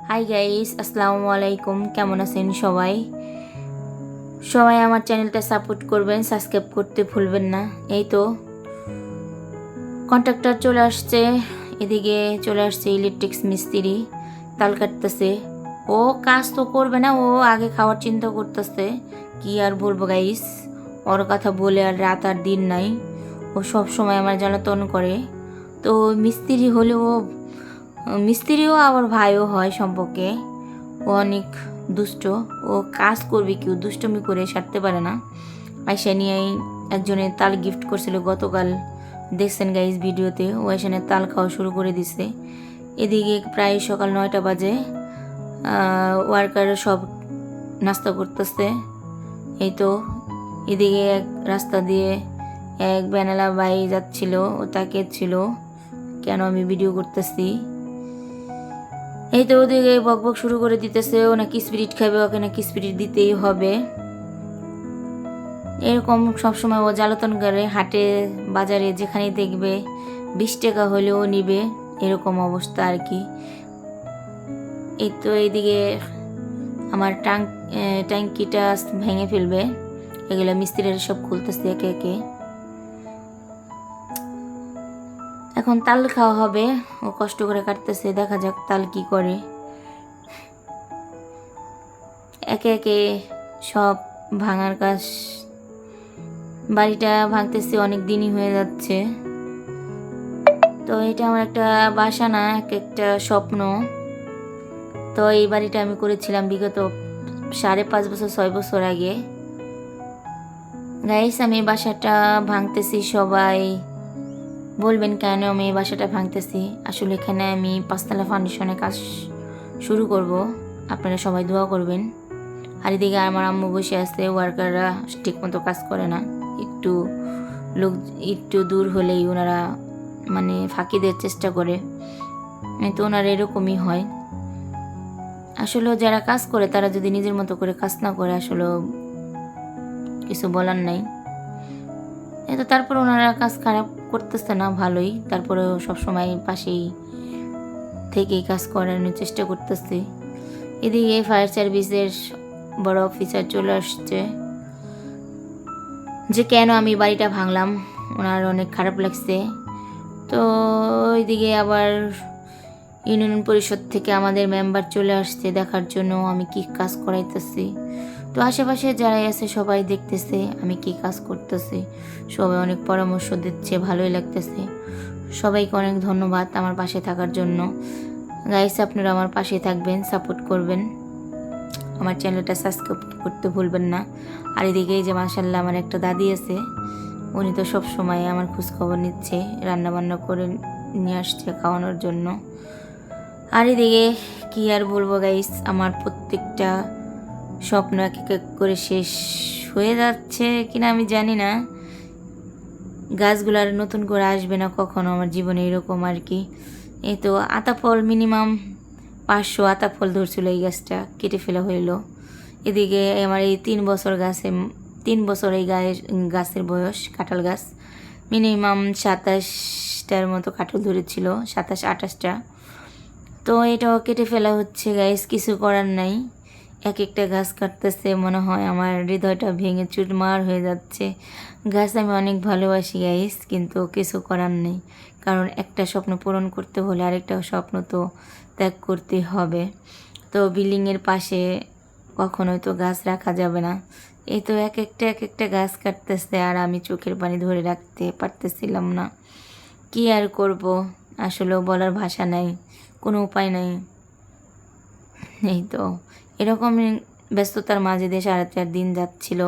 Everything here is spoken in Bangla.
হাই গাইস আসসালামু আলাইকুম কেমন আছেন সবাই? সবাই আমার চ্যানেলটা সাপোর্ট করবেন, সাবস্ক্রাইব করতে ভুলবেন না। এই তো কন্ট্রাক্টর চলে আসছে, এদিকে চলে আসছে ইলেকট্রিক্স মিস্ত্রি, তাল কাটতেছে। ও কাজ তো করবে না, ও আগে খাওয়ার চিন্তা করতেছে। কি আর বলব গাইস ওর কথা বলে আর রাত আর দিন নাই। ও সব সময় আমার জ্বালাতন করে। তো মিস্ত্রি হলেও মিস্ত্রিও আবার ভাইও হয় সম্পর্কে। ও অনেক দুষ্ট। ও কাজ করবে কেউ দুষ্টমি করে সারতে পারে না। আইসা নিয়েই একজনের তাল গিফট করছিল গতকাল। দেখছেন গাইজ ভিডিওতে? ও এখানে তাল খাওয়া শুরু করে দিছে। এদিকে প্রায় সকাল নয়টা বাজে। ওয়ার্কার সব নাস্তা করতেছে। এই তো এদিকে এক রাস্তা দিয়ে এক বেনালা বাই যাচ্ছিল ও তাকে ছিল। কেন আমি ভিডিও করতেছি? এই তো ওদিকে বক বক শুরু করে দিতেছে, ও নাকি স্পিরিট খাবে, ওকে নাকি স্পিরিট দিতেই হবে। এরকম সবসময় ও জ্বালাতন করে, হাটে, বাজারে যেখানে দেখবে, বিশ টাকা হলেও নিবে, এরকম অবস্থা আর কি। এই তো এইদিকে আমার টাং ট্যাঙ্কিটা ভেঙে ফেলবে, এগুলো মিস্ত্রিরা সব খুলতেছে একে একে। এখন তাল খাওয়া হবে। ও কষ্ট করে কাটতেছে, দেখা যাক তাল কি করে। একে একে সব ভাঙার কাজ। বাড়িটা ভাঙতেছে, অনেক দিনই হয়ে যাচ্ছে। তো এটা আমার একটা বাসা না, এক একটা স্বপ্ন। তো এই বাড়িটা আমি করেছিলাম বিগত সাড়ে পাঁচ বছর, ছয় বছর আগে। গাইস আমি বাসাটা ভাঙতেছি সবাই। বলবেন কেন আমি এই বাসাটা ভাঙতেছি? আসলে এখানে আমি পাঁচতলা ফাউন্ডেশনে কাজ শুরু করব। আপনারা সবাই দোয়া করবেন। আর এদিকে আমার আম্মু বসে আছে ওয়ার্কাররা ঠিকমতো কাজ করে না। একটু লোক, একটু দূর হলেই ওনারা মানে ফাঁকি দেওয়ার চেষ্টা করে। তো ওনারা এরকমই হয়। আসলে যারা কাজ করে, তারা যদি নিজের মতো করে কাজ না করে আসলে কিছু বলার নাই। এ তো তারপর ওনারা কাজ খারাপ করতেছে না ভালোই। তারপরেও সবসময় পাশেই থেকেই কাজ করানোর চেষ্টা করতেছে। এদিকে ফায়ার সার্ভিসের বড় অফিসার চলে আসছে। যে কেন আমি বাড়িটা ভাঙলাম, ওনার অনেক খারাপ লাগছে। তো ওইদিকে আবার ইউনিয়ন পরিষদ থেকে আমাদের মেম্বার চলে আসছে দেখার জন্য আমি কি কাজ করাইতেছি। তো আশেপাশে যারাই আছে সবাই দেখতেছে আমি কি কাজ করতেছি। সবাই অনেক পরামর্শ দিচ্ছে, ভালোই লাগতেছে। সবাইকে অনেক ধন্যবাদ আমার পাশে থাকার জন্য। গাইস আপনারা আমার পাশে থাকবেন সাপোর্ট করবেন। আমার চ্যানেলটা সাবস্ক্রাইব করতে ভুলবেন না। আর এদিকে যে মাসাল্লাহ আমার একটা দাদি আছে, উনি তো সব সময় আমার খোঁজ খবর নিচ্ছে রান্না বান্না করে নিয়ে আসছে খাওয়ানোর জন্য। আর এদিকে কি আর বলব গাইস আমার প্রত্যেকটা স্বপ্ন এক এক করে শেষ হয়ে যাচ্ছে কিনা আমি জানি না। গাছগুলো আর নতুন করে আসবে না কখনো আমার জীবনে এরকম আর কি। এই তো আতা ফল মিনিমাম পাঁচশো আতা ফল ধরছিল এই গাছটা, কেটে ফেলা হইল। এদিকে আমার এই তিন বছর গাছে, তিন বছর এই গায়ে, গাছের বয়স, কাঁঠাল গাছ। মিনিমাম সাতাশটার মতো কাঁঠাল ধরেছিল, সাতাশ আঠাশটা। তো এটাও কেটে ফেলা হচ্ছে গাইস কিছু করার নাই। এক একটা গাছ কাটতেছে, মনে হয় আমার হৃদয়টা ভেঙে চুরমার হয়ে যাচ্ছে। গাছ আমি অনেক ভালোবাসি গাইস কিন্তু কিছু করার নেই। কারণ একটা স্বপ্ন পূরণ করতে হলে আরেকটা স্বপ্ন তো ত্যাগ করতে হবে। তো বিল্ডিংয়ের পাশে কখনোই তো গাছ রাখা যাবে না। এই তো এক একটা এক একটা গাছ কাটতেছে আর আমি চোখের পানি ধরে রাখতে পারতেছিলাম না। কি আর করব? আসলেও বলার ভাষা নাই, কোনো উপায় নাই। এই তো এরকম ব্যস্ততার মাঝে দেশে আর চার দিন যাচ্ছিল।